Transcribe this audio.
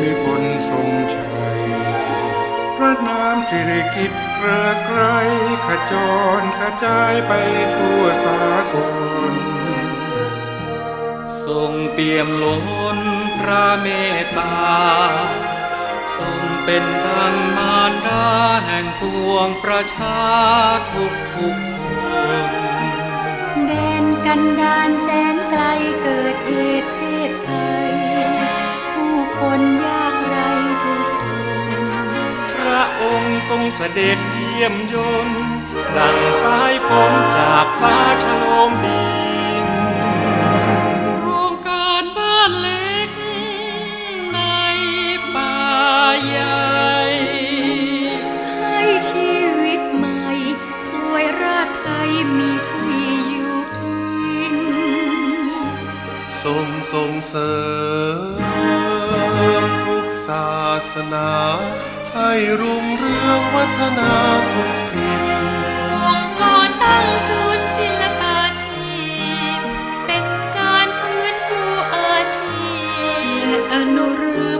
มิพลทรงชัย พระนามสิริกิตเกลือไกลขจรขจายไปทั่วสากล ทรงเปี่ยมล้นพระเมตตา ทรงเป็นทังมารดาแห่งปวงประชาทุกทุกคนแดนกันดานแสนไกลเกิดเหตุ คนยากไรทุกทนพระองค์ทรงเสด็จเยี่ยมยนต์ดังสายฝนจากฟ้าชโลมดินโครงการบ้านเล็กในป่าใหญ่ ให้ชีวิตใหม่ถวยราชไทยมีที่อยู่กิน ทรงส่งเสริม ทุกศาสนา ให้รุ่งเรืองวัฒนาทุกทิศทรงก่อตั้งศูนย์ศิลปาชีพ เป็นการฟื้นฟูอาชีพและอนุรักษ์